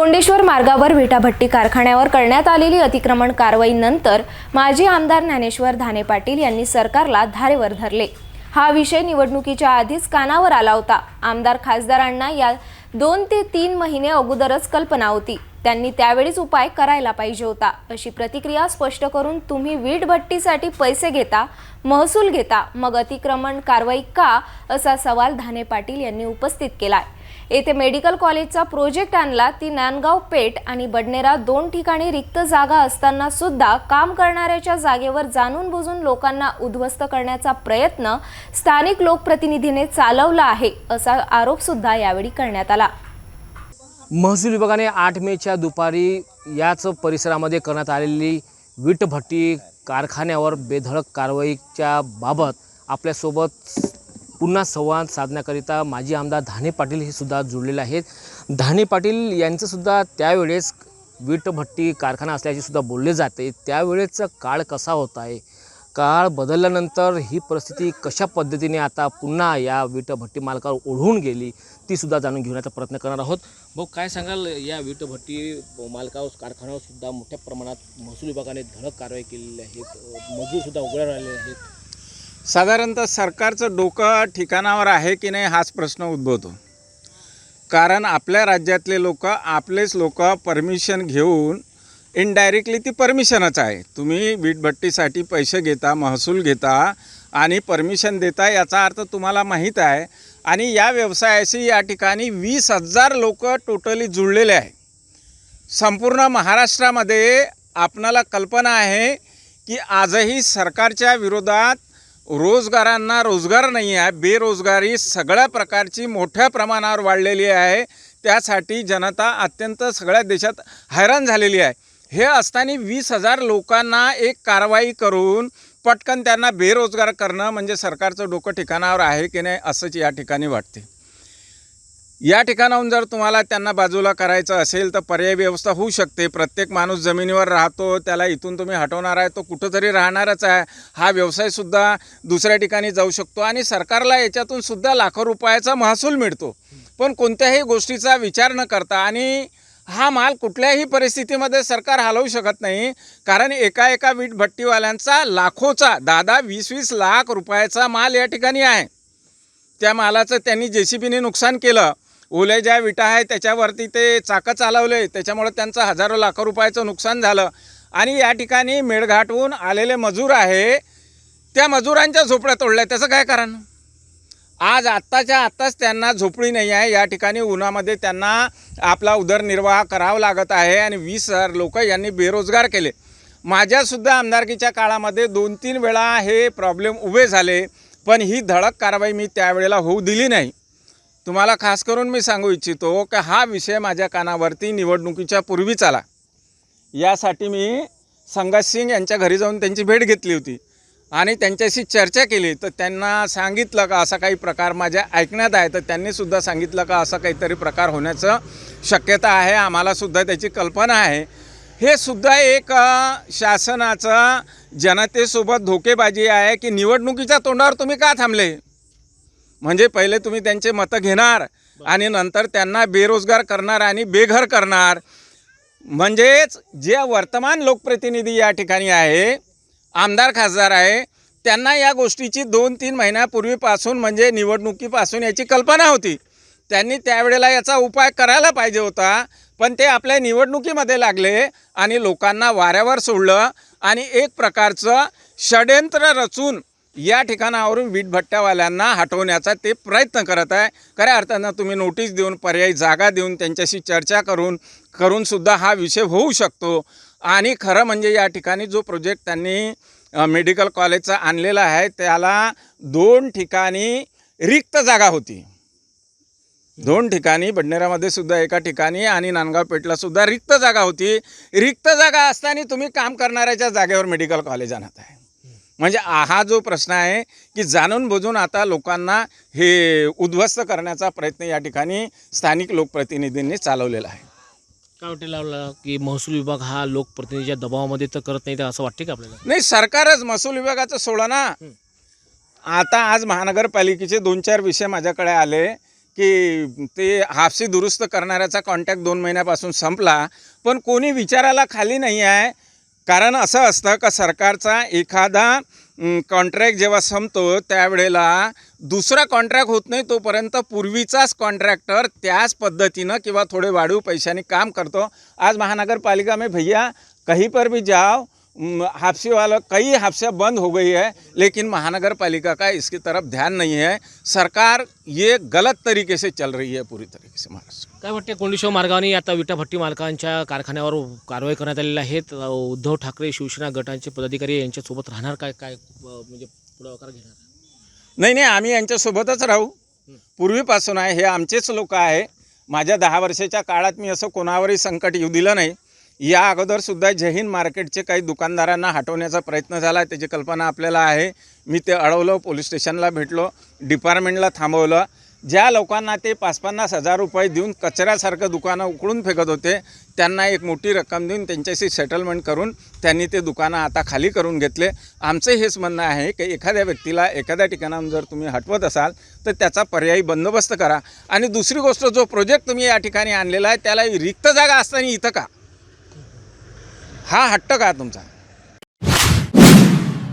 कोंडेश्वर मार्गावर विटाभट्टी कारखान्यावर करण्यात आलेली अतिक्रमण कारवाईनंतर माजी आमदार ज्ञानेश्वर धाने पाटील यांनी सरकारला धारेवर धरले. हा विषय निवडणुकीच्या आधीच कानावर आला होता. आमदार खासदारांना या दोन ते तीन महिने अगोदरच कल्पना होती. त्यांनी त्यावेळीच उपाय करायला पाहिजे होता. अशी प्रतिक्रिया स्पष्ट करून तुम्ही वीट भट्टीसाठी पैसे घेता महसूल घेता मग अतिक्रमण कारवाई का असा सवाल धाने पाटील यांनी उपस्थित केलाय. येथे मेडिकल कॉलेजचा प्रोजेक्ट आणला ती नांदगाव पेठ आणि बडनेरा दोन ठिकाणी रिक्त जागा असताना सुद्धा काम करणाऱ्याच्या जागेवर जाणून बुजून लोकांना उद्ध्वस्त करण्याचा प्रयत्न स्थानिक लोकप्रतिनिधीने चालवला आहे असा आरोप सुद्धा यावेळी करण्यात आला. महसूल विभागाने आठ मेच्या दुपारी याच परिसरामध्ये करण्यात आलेली वीटभट्टी कारखान्यावर बेधडक कारवाईच्या बाबत आपल्यासोबत पुन्हा संवाद साधण्याकरिता माजी आमदार धाने पाटील हे सुद्धा जुळलेले आहेत. धाने पाटील यांचंसुद्धा त्यावेळेस वीटभट्टी कारखाना असल्याचे सुद्धा बोलले जाते. त्यावेळेचा काळ कसा होता आहे काळ बदलल्यानंतर ही परिस्थिती कशा पद्धतीने आता पुन्हा या विटभट्टी मालकावर ओढून गेली ती सुद्धा जाणून घेण्याचा प्रयत्न करणार आहोत. भाऊ काय सांगाल? या विटभट्टी मालकावर कारखान्यावर सुद्धा मोठ्या प्रमाणात महसूल विभागाने धडक कारवाई केलेली आहेत मजूर सुद्धा उघड्या राहिलेले आहेत. साधारणतः सरकारचं डोकं ठिकाणावर आहे की नाही हाच प्रश्न उद्भवतो. कारण आपल्या राज्यातले लोक आपलेच लोक परमिशन घेऊन इनडायरेक्टली ती परमिशनच आहे. तुम्ही वीटभट्टीसाठी पैसे घेता महसूल घेता आणि परमिशन देता याचा अर्थ तुम्हाला माहीत आहे. आणि या व्यवसायाशी या ठिकाणी वीस हजार लोक टोटली जुळलेले आहे. संपूर्ण महाराष्ट्रामध्ये आपणाला कल्पना आहे की आजही सरकारच्या विरोधात रोजगारांना रोजगार नाही आहे. बेरोजगारी सगळ्या प्रकारची मोठ्या प्रमाणावर वाढलेली आहे. त्यासाठी जनता अत्यंत सगळ्या देशात हैराण झालेली आहे. हे असताना वीस हजार लोकांना एक कारवाई करून पटकन त्यांना बेरोजगार करणं म्हणजे सरकारचं डोकं ठिकाणावर आहे की नाही असंच या ठिकाणी वाटते. या ठिकाणाहून जर तुम्हाला त्यांना बाजूला करायचं असेल तर पर्याय व्यवस्था होऊ शकते. प्रत्येक माणूस जमिनीवर राहतो त्याला इथून तुम्ही हटवणार आहे तो कुठंतरी राहणारच आहे. हा व्यवसायसुद्धा दुसऱ्या ठिकाणी जाऊ शकतो आणि सरकारला याच्यातून सुद्धा लाखो रुपयाचा महसूल मिळतो. पण कोणत्याही गोष्टीचा विचार न करता आणि हा माल कुठल्याही परिस्थितीमध्ये सरकार हलवू शकत नाही. कारण एका एका वीट भट्टीवाल्यांचा लाखोचा दहा वीस वीस लाख रुपयाचा माल या ठिकाणी आहे. त्या मालाचं त्यांनी जे सी बीने नुकसान केलं. ओल्या ज्या विटा आहे त्याच्यावरती ते चाकं चालवले. त्याच्यामुळे त्यांचं हजारो लाखो रुपयाचं नुकसान झालं. आणि या ठिकाणी मेळघाटहून आलेले मजूर आहे त्या मजुरांच्या झोपड्या तोडल्या. त्याचं काय कारण? आज आत्ताच्या आत्ताच त्यांना झोपडी नाही आहे. या ठिकाणी उन्हामध्ये त्यांना आपला उदरनिर्वाह करावा लागत आहे आणि वीस हजार लोक यांनी बेरोजगार केले. माझ्यासुद्धा आमदारकीच्या काळामध्ये दोन तीन वेळा हे प्रॉब्लेम उभे झाले पण ही धडक कारवाई मी त्यावेळेला होऊ दिली नाही. तुम्हाला खास करून मी सांगू इच्छितो की हा विषय माझ्या कानावरती निवडणुकीच्या पूर्वीच आला. यासाठी मी संगत सिंग यांच्या घरी जाऊन त्यांची भेट घेतली होती. आणि त्यांच्याशी चर्चा केली तर त्यांना सांगितलं का असा काही प्रकार माझ्या ऐकण्यात आहे तर त्यांनीसुद्धा सांगितलं का असा काहीतरी प्रकार होण्याचं शक्यता आहे आम्हालासुद्धा त्याची कल्पना आहे. हे सुद्धा एक शासनाचा जनतेसोबत धोकेबाजी आहे की निवडणुकीच्या तोंडावर तुम्ही का थांबले? म्हणजे पहिले तुम्ही त्यांचे मतं घेणार आणि नंतर त्यांना बेरोजगार करणार आणि बेघर करणार. म्हणजेच जे वर्तमान लोकप्रतिनिधी या ठिकाणी आहे आमदार खासदार आहे त्यांना या गोष्टीची दोन तीन महिन्यापूर्वीपासून म्हणजे निवडणुकीपासून याची कल्पना होती. त्यांनी त्यावेळेला याचा उपाय करायला पाहिजे होता पण ते आपल्या निवडणुकीमध्ये लागले आणि लोकांना वाऱ्यावर सोडलं आणि एक प्रकारचं षड्यंत्र रचून या ठिकाणावरून वीटभट्ट्यावाल्यांना हटवण्याचा ते प्रयत्न करत आहे. खऱ्या अर्थानं तुम्ही नोटीस देऊन पर्यायी जागा देऊन त्यांच्याशी चर्चा करून करूनसुद्धा हा विषय होऊ शकतो. आणि खरं म्हणजे या ठिकाणी जो प्रोजेक्ट त्यांनी मेडिकल कॉलेजचा आणलेला आहे त्याला दोन ठिकाणी रिक्त जागा होती. दोन ठिकाणी बडनेरामध्ये सुद्धा एका ठिकाणी आणि नांदगाव पेठला सुद्धा रिक्त जागा होती. रिक्त जागा असताना तुम्ही काम करणाऱ्याच्या जागेवर मेडिकल कॉलेज आणत आहे. म्हणजे हा जो प्रश्न आहे की जाणून बुजून आता लोकांना हे उद्ध्वस्त करण्याचा प्रयत्न या ठिकाणी स्थानिक लोकप्रतिनिधींनी चालवलेला आहे. काय वाटेल आपल्याला की महसूल विभाग हा लोकप्रतिनिधीच्या दबावामध्ये तर करत नाही तर असं वाटते का आपल्याला? नाही सरकारच महसूल विभागाचं सोडा ना. आता आज महानगरपालिकेचे दोन चार विषय माझ्याकडे आले की ते हापसी दुरुस्त करणाऱ्याचा कॉन्टॅक्ट दोन महिन्यापासून संपला पण कोणी विचारायला खाली नाही आहे. कारण असं असतं का सरकारचा एखादा कॉन्ट्रॅक्ट जेव्हा संपतो त्यावेळेला दुसरा कॉन्ट्रॅक्ट होत नाही तोपर्यंत पूर्वीचाच कॉन्ट्रॅक्टर त्याच पद्धतीनं किंवा थोडे वाढीव पैशाने काम करतो. आज महानगरपालिका में भैया कहीं पर भी जाओ म, हापसी वाला कई हापसियाँ बंद हो गई है लेकिन महानगर पालिका का इसकी तरफ ध्यान नहीं है। सरकार ये गलत तरीके से चल रही है पूरी तरीके से महाराष्ट्र। काय वाटते कोंडिशो मार्गाने आता विटाभट्टी मालकांच्या कारखान्यावर कारवाई करण्यात आलेली आहे तर उद्धव ठाकरे शिवसेना गटांचे पदाधिकारी यांच्यासोबत राहणार काय काय म्हणजे पुढाकार घेणार? नाही नाही आम्ही यांच्यासोबतच राहू. पूर्वीपासून आहे हे आमचेच लोक आहे. माझ्या दहा वर्षाच्या काळात मी असं कोणावरही संकट येऊ दिलं नाही. या अगोदरसुद्धा जहीन हिंद मार्केटचे काही दुकानदारांना हटवण्याचा प्रयत्न झाला. त्याची कल्पना आपल्याला आहे. मी ते अडवलं पोलीस स्टेशनला भेटलो डिपार्टमेंटला थांबवलं. ज्या लोकांना ते पाच पन्नास हजार रुपये देऊन कचऱ्यासारखं दुकानं उकळून फेकत होते त्यांना एक मोठी रक्कम देऊन त्यांच्याशी सेटलमेंट करून त्यांनी ते दुकानं आता खाली करून घेतले. आमचं हेच म्हणणं आहे की एखाद्या व्यक्तीला एखाद्या ठिकाणाहून जर तुम्ही हटवत असाल तर त्याचा पर्यायी बंदोबस्त करा. आणि दुसरी गोष्ट जो प्रोजेक्ट तुम्ही या ठिकाणी आणलेला आहे त्याला रिक्त जागा असताना इथं का? हा हट्ट का तुमचा?